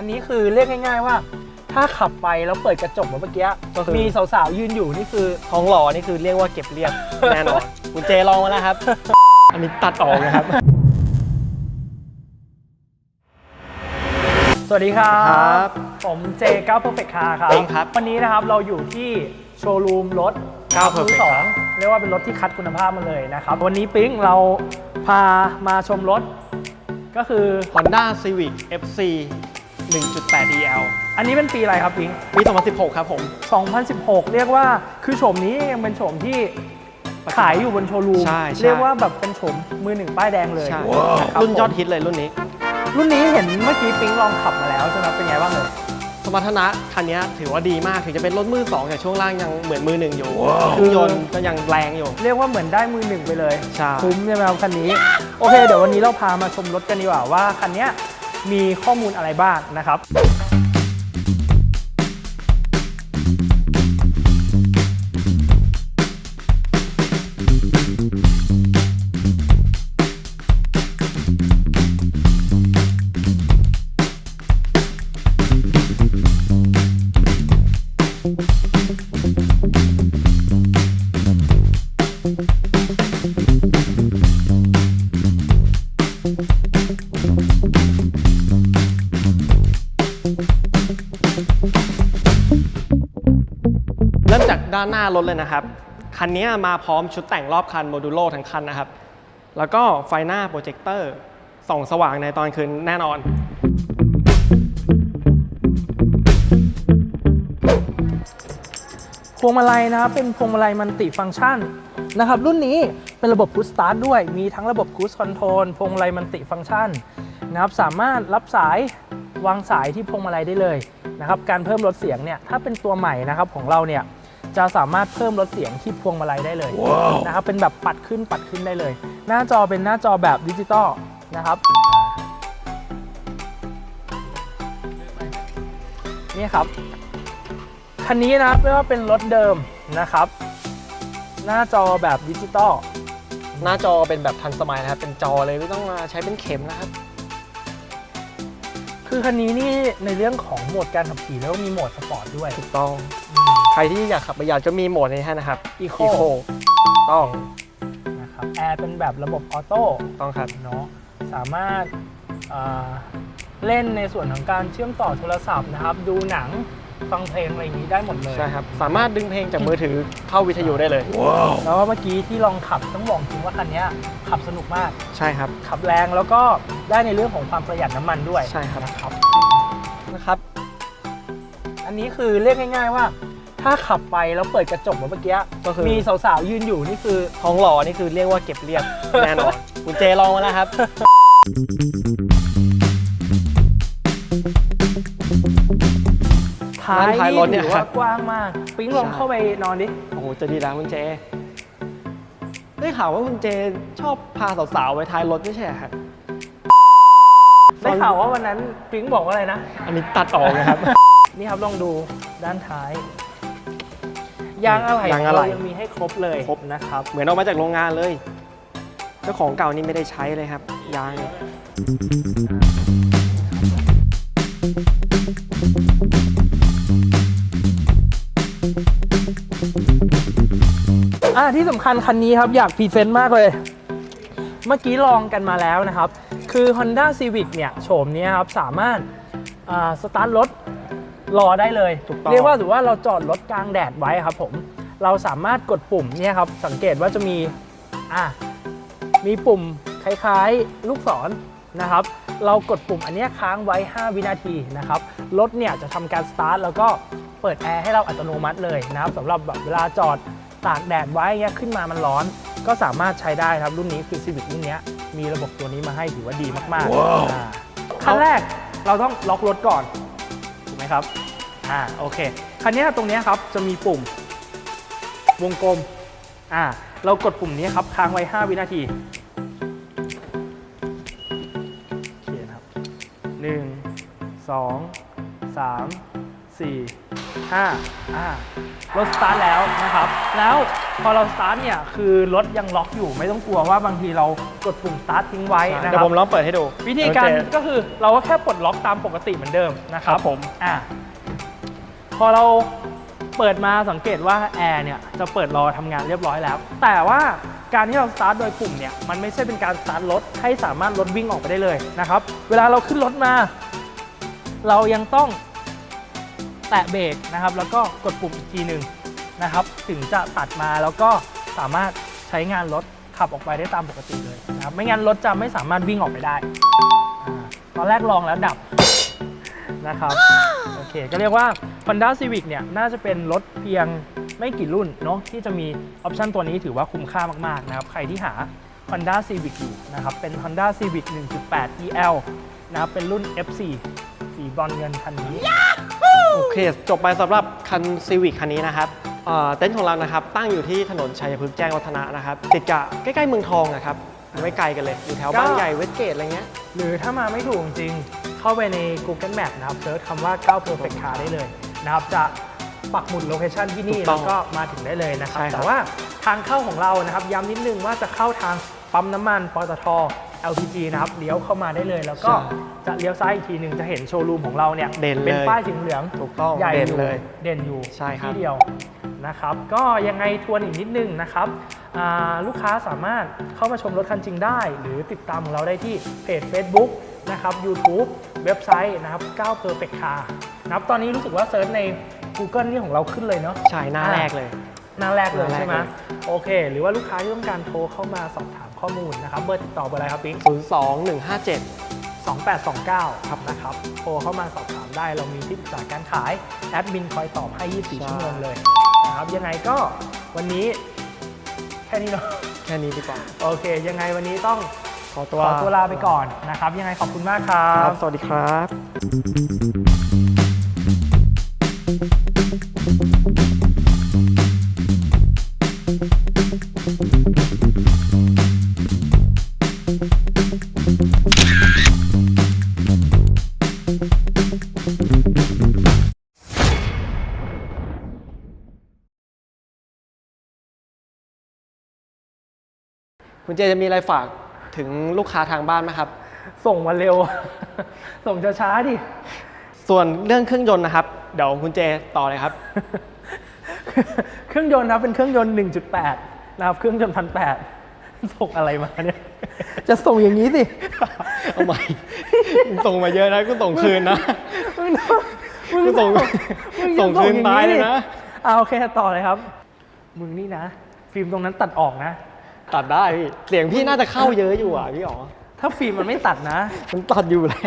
อันนี้คือเรียกง่าย ๆว่า ถ้าขับไปแล้วเปิดกระจกแบบเมื่อกี้ก็คือ มีสาวๆยืนอยู่นี่คือ ทองหล่อนี่คือเรียกว่าเก็บเรียบแน่นอนคุณเจลองมาแล้วครับ อันนี้ตัดออกนะครับ สวัสดีครัครับบ ผมเจก้า Perfect Car ครับปิ๊งครับ วันนี้นะครับเราอยู่ที่โชว์รูมรถ ก้าวมือ Perfect สองครับเรียกว่าเป็นรถที่คัดคุณภาพมาเลยนะครับ วันนี้ปิ๊งเราพามาชมรถ ก็คือ Honda Civic FC 1.8 EL อันนี้เป็นปีอะไรครับปิ๊งปี 2016 ครับผม 2016 เรียกว่าคือโฉมนี้ยังเป็นโฉมที่ขายอยู่บนโชว์รูม ใช่ใช่ เรียกว่าแบบเป็นโฉมมือหนึ่งป้ายแดงเลยใช่นะครับรุ่นยอดผมฮิตเลยรุ่นนี้ รุ่นนี้เห็นเมื่อกี้ปิ๊งลองขับมาแล้วใช่ไหมเป็นไงบ้างเลย สมรรถนะคันนี้ถือว่าดีมากถึงจะเป็นรถมือสองแต่ช่วงล่างยังเหมือนมือหนึ่งอยู่เครื่องยนต์ก็ยังแรงอยู่ เรียกว่าเหมือนได้มือหนึ่งไปเลย ใช่ คุ้มใช่ไหมครับคันนี้ โอเค เดี๋ยววันนี้เราพามาชมรถกันดีกว่าว่าคันเนี้ย มีข้อมูลอะไรบ้างนะครับานหน้ารถเลยนะครับ คันนี้มาพร้อมชุดแต่งรอบคันโมดูโลทั้งคันนะครับ แล้วก็ไฟหน้าโปรเจคเตอร์ส่องสว่างในตอนคืนแน่นอน พวงมาลัยนะครับเป็นพวงมาลัยมันติฟังก์ชันนะครับ รุ่นนี้เป็นระบบ Push Start ด้วย มีทั้งระบบ Cruise Control พวงมาลัยมันติฟังก์ชันนะครับสามารถรับสายวางสายที่พวงมาลัยได้เลยนะครับ การเพิ่มลดเสียงเนี่ยถ้าเป็นตัวใหม่นะครับของเราเนี่ย จะสามารถเพิ่มลดเสียงที่พวงมาลัยได้เลยนะครับเป็นแบบปัดขึ้นปัดขึ้นได้เลย หน้าจอเป็นหน้าจอแบบดิจิตอลนะครับนี่ครับคันนี้นะครับไม่ว่าเป็นรถเดิมนะครับ หน้าจอแบบดิจิตอลหน้าจอเป็นแบบทันสมัยนะครับ เป็นจอเลยไม่ต้องมาใช้เป็นเข็มนะครับ คือคันนี้นี่ในเรื่องของโหมดการขับขี่แล้วมีโหมดสปอร์ตด้วยถูกต้อง ใครที่อยากขับประหยัดก็มีโหมดนี้ให้นะครับ Eco Eco ต้องนะครับแอร์เป็นแบบระบบออโต้ต้องครับเนาะสามารถอ่าเล่นในส่วนของการเชื่อมต่อโทรศัพท์นะครับ ดูหนัง ฟังเพลงอะไรอย่างนี้ได้หมดเลย ใช่ครับ สามารถดึงเพลงจากมือถือเข้าวิทยุได้เลยแล้วก็เมื่อกี้ที่ลองขับต้องบอกจริงว่าคันนี้ขับสนุกมาก ใช่ครับ ขับแรงแล้วก็ได้ในเรื่องของความประหยัดน้ำมันด้วย ใช่ครับนะครับนะครับ อันนี้คือเรียกง่าย ๆว่า ถ้าขับไปแล้วเปิดกระจกแบบเมื่อกี้ก็คือมีสาวๆยืนอยู่นี่คือทองหล่อนี่คือเรียกว่าเก็บเรียบแน่นอนคุณเจลองมาแล้วครับ ท้ายท้ายรถเนี่ย ถือว่ากว้างมาก ปิ๊งลองใช่เข้าไปนอนดิ โอ้โหจะดีแล้วคุณเจ ได้ข่าวว่าคุณเจชอบพาสาวๆไปท้ายรถไม่ใช่เหรอครับได้ข่าวว่าวันนั้นปิ๊งบอกว่าอะไรนะ อันนี้ตัดออกนะครับ นี่ครับลองดูด้านท้าย ยางอะไหล่ยางอะไหล่ เรายังมีให้ครบเลยครบนะครับ เหมือนออกมาจากโรงงานเลย เจ้าของเก่านี่ไม่ได้ใช้เลยครับ ยางเนี่ย ที่สำคัญคันนี้ครับอยากพรีเซนต์มากเลย เมื่อกี้ลองกันมาแล้วนะครับ คือ Honda Civic เนี่ยโฉมนี้ครับสามารถอ่าสตาร์ทรถรอได้เลยถูกต้องเรียกว่าถือว่าเราจอดรถกลางแดดไว้ครับผมเราสามารถกดปุ่มเนี่ยครับสังเกตว่าจะมีอ่ามีปุ่มคล้ายๆลูกศรนะครับ เรากดปุ่มอันเนี้ยค้างไว้ 5 วินาทีนะครับรถเนี่ยจะทำการสตาร์ทแล้วก็เปิดแอร์ให้เราอัตโนมัติเลยนะครับสำหรับแบบเวลาจอด ตากแดดไว้เงี้ยขึ้นมามันร้อน ก็สามารถใช้ได้ครับรุ่นนี้คือ Civic รุ่นเนี้ยมีระบบตัวนี้มาให้ถือว่าดีมากๆอ่าขั้นแรกเราต้องล็อกรถก่อนถูกไหมครับอ่าโอเคคันเนี้ยตรงเนี้ยครับจะมีปุ่ม วงกลมอ่าเรากดปุ่มนี้ครับค้างไว้ 5 วินาทีโอเคนะครับ1 2 3 4 5อ่ารถสตาร์ทแล้วนะครับ แล้วพอเราสตาร์ทเนี่ยคือรถยังล็อกอยู่ไม่ต้องกลัวว่าบางทีเรากดปุ่มสตาร์ททิ้งไว้นะคเดี๋ยวรับผมลองเปิดให้ดูวิธีการโอเค ก็คือเราก็แค่ปลดล็อกตามปกติเหมือนเดิมนะครับครับผม อ่าพอเราเปิดมาสังเกตว่าแอร์เนี่ยจะเปิดรอทำงานเรียบร้อยแล้ว แต่ว่าการที่เราสตาร์ทโดยปุ่มเนี่ยมันไม่ใช่เป็นการสตาร์ทรถให้สามารถรถวิ่งออกไปได้เลยนะครับ เวลาเราขึ้นรถมา เรายังต้อง แตะเบรกนะครับ แล้วก็กดปุ่มอีกทีหนึ่งนะครับ ถึงจะตัดมาแล้วก็สามารถใช้งานรถขับออกไปได้ตามปกติเลยนะครับ ไม่งั้นรถจะไม่สามารถวิ่งออกไปได้อาตอนแรกลองแล้วดับนะครับ โอเค ก็เรียกว่า Honda Civic เนี่ย น่าจะเป็นรถเพียงไม่กี่รุ่นเนาะที่จะมีออปชันตัวนี้ถือว่าคุ้มค่ามาก ๆ นะครับ ใครที่หา Honda Civic อยู่นะครับ เป็น Honda Civic 1.8 EL นะครับ เป็นรุ่น F4 สีบรอนเงินคันนี้ โอเค จบไปสำหรับคันซีวิ c คันนี้นะครับเอ่อเต็นท์ของเรานะครับตั้งอยู่ที่ถนนชัยพฤกษ์แจ้งวัฒนะนะครับติดกับใกล้ๆเมืองทองนะครับอยู่ไม่ไกลกันเลยอยู่แถวบ้านก็ใหญ่เวสเกตอะไรเงี้ยหรือถ้ามาไม่ถูกจริงๆเข้าไปใน Google Map นะครับเซิร์ชคำว่า9 Perfect Car ได้เลยนะครับจะปักหมุดโลเคชันที่นี่ถูกต้แล้องวก็มาถึงได้เลยนะครับใช่ครับแต่ว่าทางเข้าของเรานะครับย้ำนิดนึงว่าจะเข้าทางปั๊มน้ำมันปตท LPG นะครับเลี้ยวเข้ามาได้เลย แล้วก็จะเลี้ยวซ้ายอีกทีหนึ่งจะเห็นโชว์รูมของเราเนี่ยเด่นเลย เป็นป้ายสีเหลืองถูกต้องใหญ่เด่นอยู่เลย เด่นอยู่ใช่ครับ ที่เดียวนะครับ ก็ยังไงทวนอีกนิดนึงนะครับอ่าลูกค้าสามารถเข้ามาชมรถคันจริงได้ หรือติดตามของเราได้ที่เพจ Facebook นะครับ YouTube เว็บไซต์นะครับ9 Perfect Car นะครับตอนนี้รู้สึกว่าเซิร์ชใน Google นี่ของเราขึ้นเลยเนาะ ใช่หน้าแรกเลย หน้าแรกเลยหน้าแรกใช่ไหมเลย โอเค หรือว่าลูกค้าที่ต้องการโทรเข้ามาสอบถาม ข้อมูลนะครับ เบอร์ติดต่อเบอร์อะไรครับปิ๊ง02157 2829 ครับนะครับ โทรเข้ามาสอบถามได้ เรามีที่ปรึกษาการขาย แอดมินคอยตอบให้ 24ใช่ชั่วโมงเลยนะครับ ยังไงก็วันนี้แค่นี้เนาะ แค่นี้ดีกว่า โอเค ยังไงวันนี้ต้องขอขตัวอตัวลาไปก่อนนะครับ ยังไงขอบคุณมากครัครับ บ สวัสดีครับ คุณเจจะมีอะไรฝากถึงลูกค้าทางบ้านไหมครับ ส่งมาเร็ว ส่งช้าๆดิ ส่วนเรื่องเครื่องยนต์นะครับ เดี๋ยวคุณเจต่อเลยครับ เครื่องยนต์นะครับเป็นเครื่องยนต์ 1.8 นะครับ เครื่องยนต์พันแปดส่งอะไรมาเนี่ย จะส่งอย่างนี้สิ เอาใหม่ส่งมาเยอะนะก็ส่งคืนนะมึงมึงมึงส่งมึงส่งคืนตายเลยนะเอาโอเคต่อเลยครับ มึงนี่นะ ฟิล์มตรงนั้นตัดออกนะ ตัดได้พี่เสียงพี่น่าจะเข้าเยอะอยู่อะพี่อ๋อถ้าฟิล์มมันไม่ตัดนะ มันตัดอยู่แล้ว